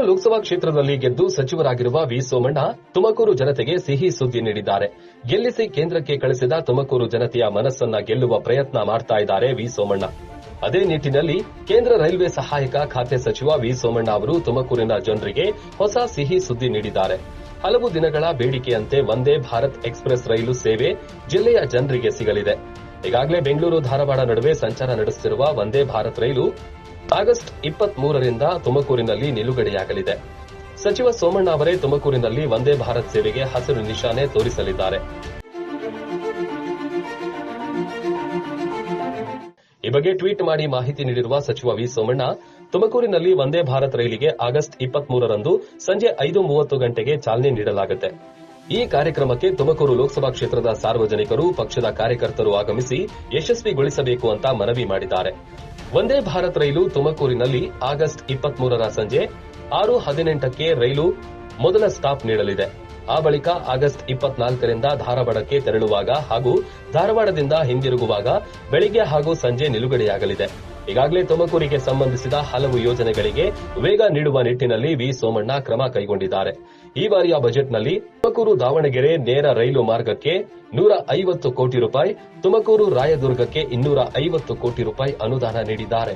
ಲೋಕಸಭಾ ಕ್ಷೇತ್ರದಲ್ಲಿ ಗೆದ್ದು ಸಚಿವರಾಗಿರುವ ವಿ ಸೋಮಣ್ಣ ತುಮಕೂರು ಜನತೆಗೆ ಸಿಹಿ ಸುದ್ದಿ ನೀಡಿದ್ದಾರೆ. ಗೆಲ್ಲಿಸಿ ಕೇಂದ್ರಕ್ಕೆ ಕಳಿಸಿದ ತುಮಕೂರು ಜನತೆಯ ಮನಸ್ಸನ್ನ ಗೆಲ್ಲುವ ಪ್ರಯತ್ನ ಮಾಡ್ತಾ ಇದ್ದಾರೆ ವಿ ಸೋಮಣ್ಣ. ಅದೇ ನಿಟ್ಟಿನಲ್ಲಿ ಕೇಂದ್ರ ರೈಲ್ವೆ ಸಹಾಯಕ ಖಾತೆ ಸಚಿವ ವಿ ಸೋಮಣ್ಣ ಅವರು ತುಮಕೂರಿನ ಜನರಿಗೆ ಹೊಸ ಸಿಹಿ ಸುದ್ದಿ ನೀಡಿದ್ದಾರೆ. ಹಲವು ದಿನಗಳ ಬೇಡಿಕೆಯಂತೆ ವಂದೇ ಭಾರತ್ ಎಕ್ಸ್ಪ್ರೆಸ್ ರೈಲು ಸೇವೆ ಜಿಲ್ಲೆಯ ಜನರಿಗೆ ಸಿಗಲಿದೆ. ಈಗಾಗಲೇ ಬೆಂಗಳೂರು ಧಾರವಾಡ ನಡುವೆ ಸಂಚಾರ ನಡೆಸುತ್ತಿರುವ ವಂದೇ ಭಾರತ್ ರೈಲು ಆಗಸ್ಟ್ ಇಪ್ಪತ್ತ್ ಮೂರರಿಂದ ತುಮಕೂರಿನಲ್ಲಿ ನಿಲುಗಡೆಯಾಗಲಿದೆ. ಸಚಿವ ಸೋಮಣ್ಣ ಅವರೇ ತುಮಕೂರಿನಲ್ಲಿ ವಂದೇ ಭಾರತ್ ಸೇವೆಗೆ ಹಸಿರು ನಿಶಾನೆ ತೋರಿಸಲಿದ್ದಾರೆ. ಈ ಬಗ್ಗೆ ಟ್ವೀಟ್ ಮಾಡಿ ಮಾಹಿತಿ ನೀಡಿರುವ ಸಚಿವ ವಿ ಸೋಮಣ್ಣ, ತುಮಕೂರಿನಲ್ಲಿ ವಂದೇ ಭಾರತ್ ರೈಲಿಗೆ ಆಗಸ್ಟ್ ಇಪ್ಪತ್ಮೂರರಂದು ಸಂಜೆ ಐದು ಮೂವತ್ತು ಗಂಟೆಗೆ ಚಾಲನೆ ನೀಡಲಾಗುತ್ತೆ. ಈ ಕಾರ್ಯಕ್ರಮಕ್ಕೆ ತುಮಕೂರು ಲೋಕಸಭಾ ಕ್ಷೇತ್ರದ ಸಾರ್ವಜನಿಕರು, ಪಕ್ಷದ ಕಾರ್ಯಕರ್ತರು ಆಗಮಿಸಿ ಯಶಸ್ವಿಗೊಳಿಸಬೇಕು ಅಂತ ಮನವಿ ಮಾಡಿದ್ದಾರೆ. ವಂದೇ ಭಾರತ್ ರೈಲು ತುಮಕೂರಿನಲ್ಲಿ ಆಗಸ್ಟ್ ಇಪ್ಪತ್ತ್ ಮೂರರ ಸಂಜೆ ಆರು ಹದಿನೆಂಟಕ್ಕೆ ರೈಲು ಮೊದಲ ಸ್ಟಾಪ್ ನೀಡಲಿದೆ. ಆ ಬಳಿಕ ಆಗಸ್ಟ್ ಇಪ್ಪತ್ನಾಲ್ಕರಿಂದ ಧಾರವಾಡಕ್ಕೆ ತೆರಳುವಾಗ ಹಾಗೂ ಧಾರವಾಡದಿಂದ ಹಿಂದಿರುಗುವಾಗ ಬೆಳಿಗ್ಗೆ ಹಾಗೂ ಸಂಜೆ ನಿಲುಗಡೆಯಾಗಲಿದೆ. ಈಗಾಗಲೇ ತುಮಕೂರಿಗೆ ಸಂಬಂಧಿಸಿದ ಹಲವು ಯೋಜನೆಗಳಿಗೆ ವೇಗ ನೀಡುವ ನಿಟ್ಟಿನಲ್ಲಿ ವಿ ಸೋಮಣ್ಣ ಕ್ರಮ ಕೈಗೊಂಡಿದ್ದಾರೆ. ಈ ಬಾರಿಯ ಬಜೆಟ್ನಲ್ಲಿ ತುಮಕೂರು ದಾವಣಗೆರೆ ನೇರ ರೈಲು ಮಾರ್ಗಕ್ಕೆ ನೂರ ಐವತ್ತು ಕೋಟಿ ರೂಪಾಯಿ, ತುಮಕೂರು ರಾಯದುರ್ಗಕ್ಕೆ ಇನ್ನೂರ ಐವತ್ತು ಕೋಟಿ ರೂಪಾಯಿ ಅನುದಾನ ನೀಡಿದ್ದಾರೆ.